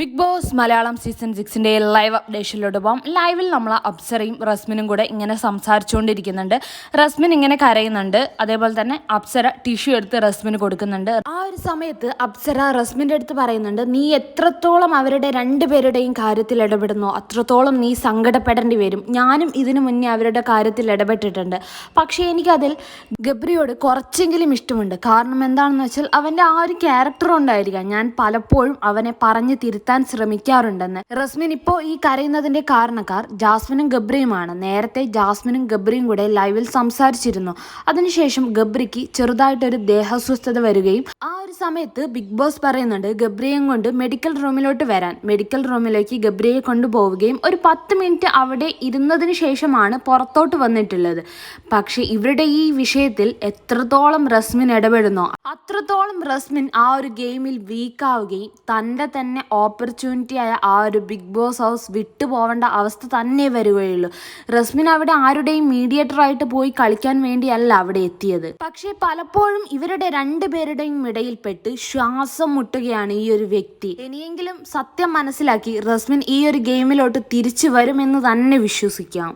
Big Boss Malayalam season സിക്സിന്റെ live അപ്ഡേഷനിലോട്ട് പോകാം ലൈവിൽ നമ്മൾ അപ്സരയും റസ്മിനും കൂടെ ഇങ്ങനെ സംസാരിച്ചുകൊണ്ടിരിക്കുന്നുണ്ട് റസ്മിൻ ഇങ്ങനെ കരയുന്നുണ്ട്. അതേപോലെ തന്നെ അപ്സര ടിഷ്യൂ എടുത്ത് റസ്മിന് കൊടുക്കുന്നുണ്ട്. ആ സമയത്ത് അപ്സര റസ്മിന്റെ അടുത്ത് പറയുന്നുണ്ട് നീ എത്രത്തോളം അവരുടെ രണ്ടുപേരുടെയും കാര്യത്തിൽ ഇടപെടുന്നോ അത്രത്തോളം നീ സങ്കടപ്പെടേണ്ടി വരും. ഞാനും ഇതിനു മുന്നേ അവരുടെ കാര്യത്തിൽ ഇടപെട്ടിട്ടുണ്ട്. പക്ഷേ എനിക്കതിൽ ഗബ്രിയോട് കുറച്ചെങ്കിലും ഇഷ്ടമുണ്ട്. കാരണം എന്താണെന്ന് വെച്ചാൽ അവന്റെ ആ ഒരു ക്യാരക്ടർ ഉണ്ടായിരിക്കാം. ഞാൻ പലപ്പോഴും അവനെ പറഞ്ഞു തിരുത്താൻ ശ്രമിക്കാറുണ്ടെന്ന്. റസ്മിൻ ഇപ്പോൾ ഈ കരയുന്നതിന്റെ കാരണക്കാർ ജാസ്മിനും ഗബ്രിയുമാണ്. നേരത്തെ ജാസ്മിനും ഗബ്രിയും കൂടെ ലൈവിൽ സംസാരിച്ചിരുന്നു. അതിനുശേഷം ഗബ്രിക്ക് ചെറുതായിട്ടൊരു ദേഹസ്വസ്ഥത വരികയും ആ സമയത്ത് ബിഗ് ബോസ് പറയുന്നുണ്ട് ഗബ്രിയും കൊണ്ട് മെഡിക്കൽ റൂമിലോട്ട് വരാൻ. മെഡിക്കൽ റൂമിലേക്ക് ഗബ്രിയെ കൊണ്ടുപോവുകയും ഒരു പത്ത് മിനിറ്റ് അവിടെ ഇരുന്നതിന് ശേഷമാണ് പുറത്തോട്ട് വന്നിട്ടുള്ളത്. പക്ഷേ ഇവരുടെ ഈ വിഷയത്തിൽ എത്രത്തോളം റസ്മിൻ ഇടപെടുന്നോ അത്രത്തോളം റസ്മിൻ ആ ഒരു ഗെയിമിൽ വീക്കാവുകയും തന്റെ തന്നെ ഓപ്പർച്യൂണിറ്റി ആയ ആ ഒരു ബിഗ് ബോസ് ഹൗസ് വിട്ടു പോവേണ്ട അവസ്ഥ തന്നെ വരികയുള്ളൂ. റസ്മിൻ അവിടെ ആരുടെയും മീഡിയേറ്ററായിട്ട് പോയി കളിക്കാൻ വേണ്ടിയല്ല അവിടെ എത്തിയത്. പക്ഷേ പലപ്പോഴും ഇവരുടെ രണ്ടുപേരുടെയും ഇടയിൽപ്പെട്ട് ശ്വാസം മുട്ടുകയാണ് ഈ ഒരു വ്യക്തി. ഇനിയെങ്കിലും സത്യം മനസ്സിലാക്കി റസ്മിൻ ഈ ഒരു ഗെയിമിലോട്ട് തിരിച്ചു വരുമെന്ന് തന്നെ വിശ്വസിക്കാം.